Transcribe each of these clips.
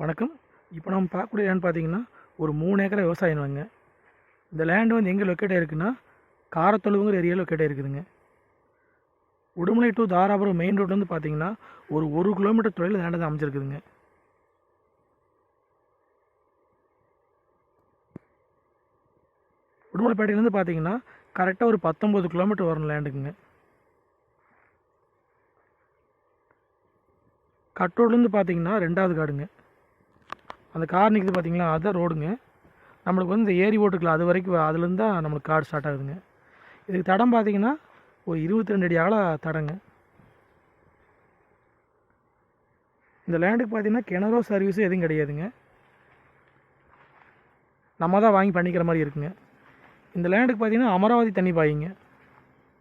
வணக்கம். இப்போ நம்ம பார்க்கக்கூடிய லேண்ட் பார்த்தீங்கன்னா ஒரு மூணு ஏக்கர் விவசாயம் வாங்க இந்த லேண்டு வந்து எங்கே லொக்கேட் ஆகிருக்குன்னா காரத்தொழுவுங்கிற ஏரியாவில் லொக்கேட் ஆகிருக்குதுங்க உடுமலை டு தாராபுரம் மெயின் ரோட்லேருந்து பார்த்தீங்கன்னா ஒரு ஒரு கிலோமீட்டர் தொலைவில் லேண்டு தான் அமைஞ்சிருக்குதுங்க. உடுமலைப்பேட்டையிலேருந்து பார்த்தீங்கன்னா கரெக்டாக ஒரு பத்தொம்பது கிலோமீட்டர் வரும் லேண்டுக்குங்க கட்டோட்லேருந்து பார்த்தீங்கன்னா ரெண்டாவது காடுங்க. அந்த கார் நிற்குது பார்த்தீங்களா அதுதான் ரோடுங்க நம்மளுக்கு வந்து இந்த ஏரி ஓட்டுக்கலாம் அது வரைக்கும் அதுலேருந்து தான் நம்மளுக்கு காடு ஸ்டார்ட் ஆகுதுங்க. இதுக்கு தடம் பார்த்தீங்கன்னா ஒரு இருபத்தி ரெண்டு அடி அகல தடங்க. இந்த லேண்டுக்கு பார்த்தீங்கன்னா கிணறோ சர்வீஸோ எதுவும் கிடையாதுங்க. நம்ம தான் வாங்கி பண்ணிக்கிற மாதிரி இருக்குங்க. இந்த லேண்டுக்கு பார்த்தீங்கன்னா அமராவதி தண்ணி பாயிங்க.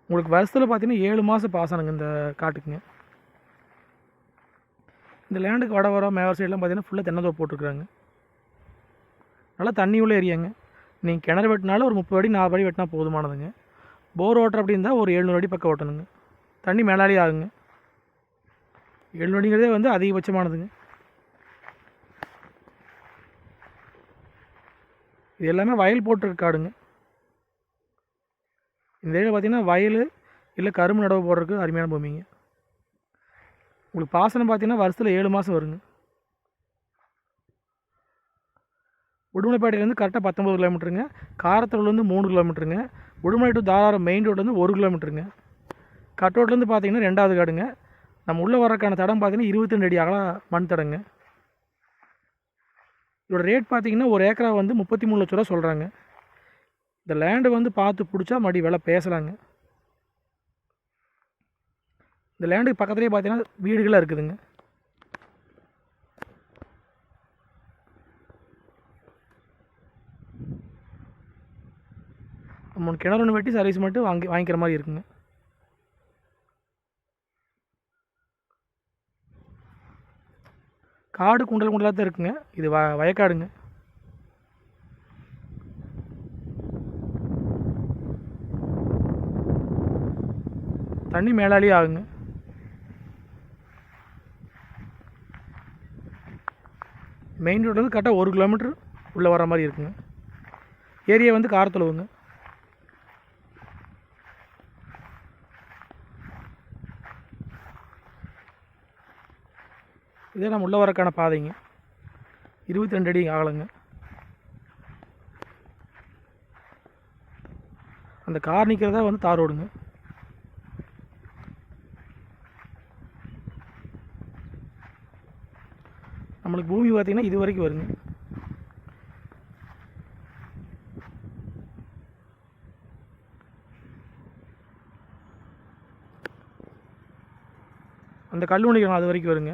உங்களுக்கு வருஷத்தில் பார்த்தீங்கன்னா ஏழு மாதம் பாசனங்க இந்த காட்டுக்குங்க. இந்த லேண்டுக்கு வட வர மேவர் சைட்லாம் பார்த்தீங்கன்னா ஃபுல்லாக தென்னந்தோப்பு போட்டிருக்குறாங்க. நல்லா தண்ணி உள்ள ஏரியாங்க. நீங்கள் கிணறு வெட்டினாலும் ஒரு முப்பது அடி நாற்பது அடி வெட்டினா போதுமானதுங்க. போர் ஓட்டுற அப்படி இருந்தால் ஒரு எழுநூறு அடி பக்கம் ஓட்டணுங்க. தண்ணி மேலாலே ஆகுங்க. எழுநூறு அடிங்கிறதே வந்து அதிகபட்சமானதுங்க. இது எல்லாமே வயல் போட்டிருக்க காடுங்க. இந்த ஏரியா பார்த்தீங்கன்னா வயல் இல்லை கரும்பு நடவு போடுறதுக்கு அருமையான பூமிங்க. உங்களுக்கு பாசனம் பார்த்தீங்கன்னா வருஷத்தில் ஏழு மாதம் வருங்க. உடுமலைப்பேட்டையிலேருந்து கரெக்டாக பத்தொம்பது கிலோமீட்டருங்க காரத்தூர்லேருந்து மூணு கிலோமீட்டருங்க உடுமலை டு தாராரம் மெயின் ரோட்லேருந்து ஒரு கிலோமீட்டருங்க கட்டோட்லேருந்து பார்த்தீங்கன்னா ரெண்டாவது காடுங்க. நம்ம உள்ளே வரக்கான தடம் பார்த்தீங்கன்னா இருபத்தி ரெண்டு அடி அகல மண் தடங்க. இதோட ரேட் பார்த்தீங்கன்னா ஒரு ஏக்கரா வந்து முப்பத்தி மூணு லட்ச ரூபா சொல்கிறாங்க இந்த லேண்டு வந்து பார்த்து பிடிச்சா மறுபடி விலை பேசலாங்க. இந்த லேண்டுக்கு பக்கத்துலேயே பார்த்தீங்கன்னா வீடுகளாக இருக்குதுங்க. நம்ம கிணறு ஒன்று வெட்டி சர்வீஸ் மட்டும் வாங்கி வாங்கிக்கிற மாதிரி இருக்குங்க. காடு குண்டல் குண்டலாக தான் இருக்குங்க. இது வ வயக்காடுங்க. தண்ணி மேலாலேயே ஆகுங்க. மெயின் ரோடு வந்து கரெக்டாக ஒரு கிலோமீட்டர் உள்ளே வர மாதிரி இருக்குங்க. ஏரியா வந்து காரத்துலவுங்க. இதே நம்ம உள்ளே வரக்கான பாதைங்க. இருபத்தி ரெண்டு அடி ஆகலைங்க. அந்த கார் நிற்கிறதா வந்து தார் ரோடுங்க. நம்மளுக்கு பூமி பார்த்தீங்கன்னா இது வரைக்கும் வருங்க. அந்த கல் அது வரைக்கும் வருங்க.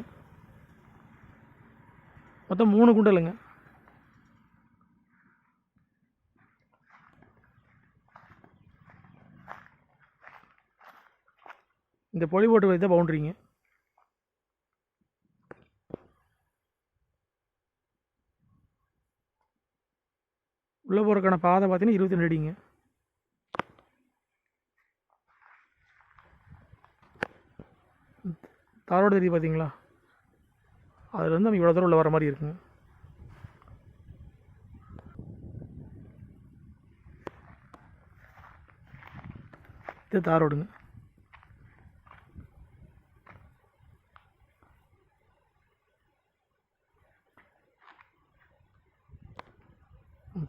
மொத்தம் மூணு குண்டலுங்க. இந்த பொலி போட்டு தான் பவுண்ட்ரிங்க. உள்ளே போகிறக்கான பாதை பார்த்தீங்கன்னா இருபத்தி ரெண்டு அடிங்க. தாரோடு தெரியுது பார்த்தீங்களா அதில் வந்து நம்ம இவ்வளோ தூரம் உள்ள வர மாதிரி இருக்குங்க. இது தாரோடுங்க.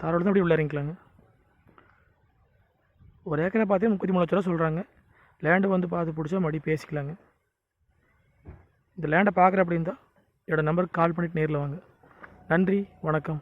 தாரோடு தான் அப்படி உள்ள இறங்கிக்கலாங்க ஒரு ஏக்கரை பார்த்தீங்கன்னா முப்பத்தி மூணு லட்ச ரூபா சொல்கிறாங்க லேண்டு வந்து பார்த்து பிடிச்சா மறுபடியும் பேசிக்கலாங்க. இந்த லேண்டை பார்க்குற அப்படி இருந்தால் என்னோடய நம்பருக்கு கால் பண்ணிவிட்டு நேரில் வாங்க. நன்றி வணக்கம்.